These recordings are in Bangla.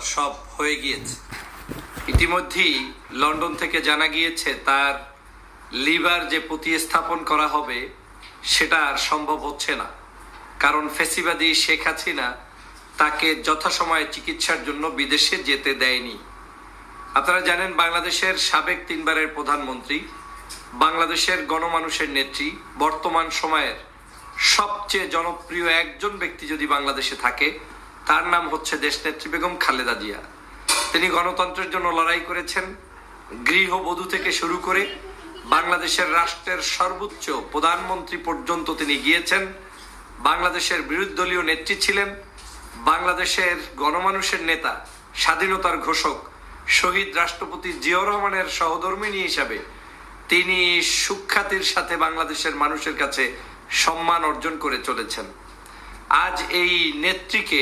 সব হয়ে গিয়েছে। ইতিমধ্যেই লন্ডন থেকে জানা গিয়েছে, তার লিভার যে প্রতিস্থাপন করা হবে, সেটা আর সম্ভব হচ্ছে না। কারণ ফেসিবাদী শেখ হাসিনা তাকে যথাসময়ে চিকিৎসার জন্য বিদেশে যেতে দেয়নি। আপনারা জানেন, বাংলাদেশের সাবেক তিনবারের প্রধানমন্ত্রী, বাংলাদেশের গণমানুষের নেত্রী, বর্তমান সময়ের সবচেয়ে জনপ্রিয় একজন ব্যক্তি যদি বাংলাদেশে থাকে তার নাম হচ্ছে দেশনেত্রী বেগম খালেদা জিয়া। তিনি গণতন্ত্রের জন্য লড়াই করেছেন, গৃহবধূ থেকে শুরু করে বাংলাদেশের রাষ্ট্রের সর্বোচ্চ প্রধানমন্ত্রী পর্যন্ত তিনি গিয়েছেন। বাংলাদেশের বিরোধী নেত্রী ছিলেন। বাংলাদেশের গণমানুষের নেতা, স্বাধীনতার ঘোষক শহীদ রাষ্ট্রপতি জিয়াউর রহমানের সহধর্মিনী হিসাবে তিনি সুখ্যাতির সাথে বাংলাদেশের মানুষের কাছে সম্মান অর্জন করে চলেছেন। আজ এই নেত্রীকে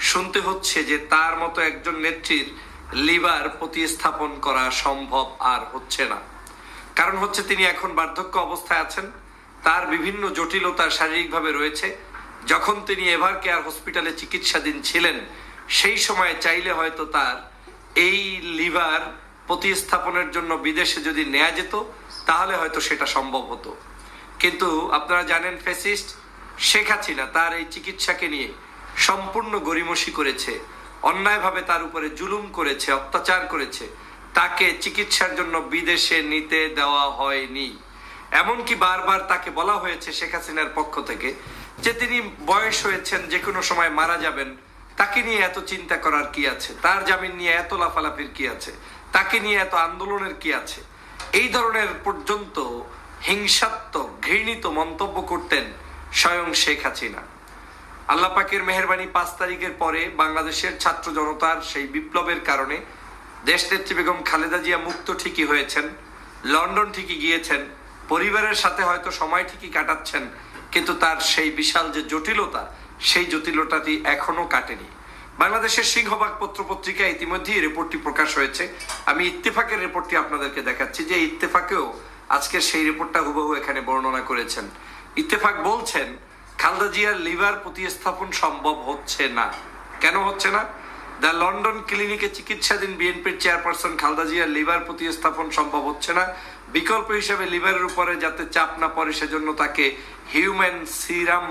শুনতে হচ্ছে যে তার মতো একজন নেত্রীর লিভার প্রতিস্থাপন করা সম্ভব আর হচ্ছে না। কারণ হচ্ছে তিনি এখন বার্ধক্য অবস্থায় আছেন, তার বিভিন্ন জটিলতা শারীরিকভাবে রয়েছে। যখন তিনি এভার কেয়ার হসপিটালে চিকিৎসাধীন ছিলেন, সেই সময় চাইলে হয়তো তার এই লিভার প্রতিস্থাপনের জন্য বিদেশে যদি নেওয়া যেত, তাহলে হয়তো সেটা সম্ভব হতো। কিন্তু আপনারা জানেন ফেসিস্ট শেখ হাসিনা, তার এই চিকিৎসাকে নিয়ে সম্পূর্ণ গরিমসি করেছে, অন্যায়ভাবে তার উপরে জুলুম করেছে, অত্যাচার করেছে। তাকে চিকিৎসার জন্য বিদেশে নিতে দেওয়া হয়নি। এমনকি বারবার তাকে বলা হয়েছে শেখ হাসিনার পক্ষ থেকে যে তিনি বয়স হয়েছেন, যে কোনো সময় মারা যাবেন। তাকে নিয়ে এত চিন্তা করার কি আছে? তার জামিন নিয়ে এত লাফালাফির কি আছে? তাকে নিয়ে এত আন্দোলনের কি আছে? এই ধরনের পর্যন্ত হিংসাত্মক, ঘৃণিত মন্তব্য করতেন স্বয়ং শেখ হাসিনা। আল্লাহ পাকের মেহরবানি পাঁচ তারিখের পরে বাংলাদেশের ছাত্র জনতার সেই বিপ্লবের কারণে দেশ নেত্রী বেগম খালেদা জিয়া মুক্ত ঠিকই হয়েছেন, লন্ডন ঠিকই গিয়েছেন, পরিবারের সাথে হয়তো সময় ঠিকই কাটাচ্ছেন, কিন্তু তার সেই বিশাল যে জটিলতা, সেই জটিলতাটি এখনও কাটেনি। বাংলাদেশের সিংহবাগ পত্র পত্রিকায় ইতিমধ্যেই রিপোর্টটি প্রকাশ হয়েছে। আমি ইত্তেফাকের রিপোর্টটি আপনাদেরকে দেখাচ্ছি, যে ইত্তেফাকেও আজকের সেই রিপোর্টটা হুবহু এখানে বর্ণনা করেছেন। ইত্তেফাক বলছেন খালদা জিয়ার লিভার প্রতিস্থাপন সম্ভব হচ্ছে না। কেন হচ্ছে না? দ্য লন্ডন ক্লিনিকে চিকিৎসাধীন বিএনপির চেয়ারপারসন খালদা জিয়ার লিভার প্রতিস্থাপন সম্ভব হচ্ছে না। বিকল্প হিসেবে লিভারের উপরে যাতে চাপ না পড়ে, সেজন্য তাকে হিউম্যান সিরাম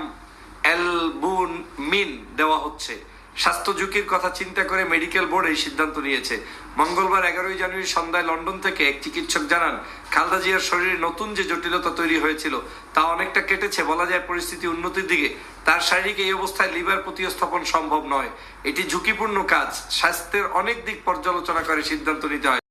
অ্যালবুন মিন দেওয়া হচ্ছে। স্বাস্থ্য ঝুঁকির কথা চিন্তা করে মেডিকেল বোর্ড এই সিদ্ধান্ত নিয়েছে। মঙ্গলবার এগারোই জানুয়ারি সন্ধ্যায় লন্ডন থেকে এক চিকিৎসক জানান, খালদা জিয়ার শরীরে নতুন যে জটিলতা তৈরি হয়েছিল, তা অনেকটা কেটেছে, বলা যায় পরিস্থিতি উন্নতির দিকে। তার শারীরিক এই অবস্থায় লিভার প্রতিস্থাপন সম্ভব নয়। এটি ঝুঁকিপূর্ণ কাজ, স্বাস্থ্যের অনেক দিক পর্যালোচনা করে সিদ্ধান্ত নিতে হয়।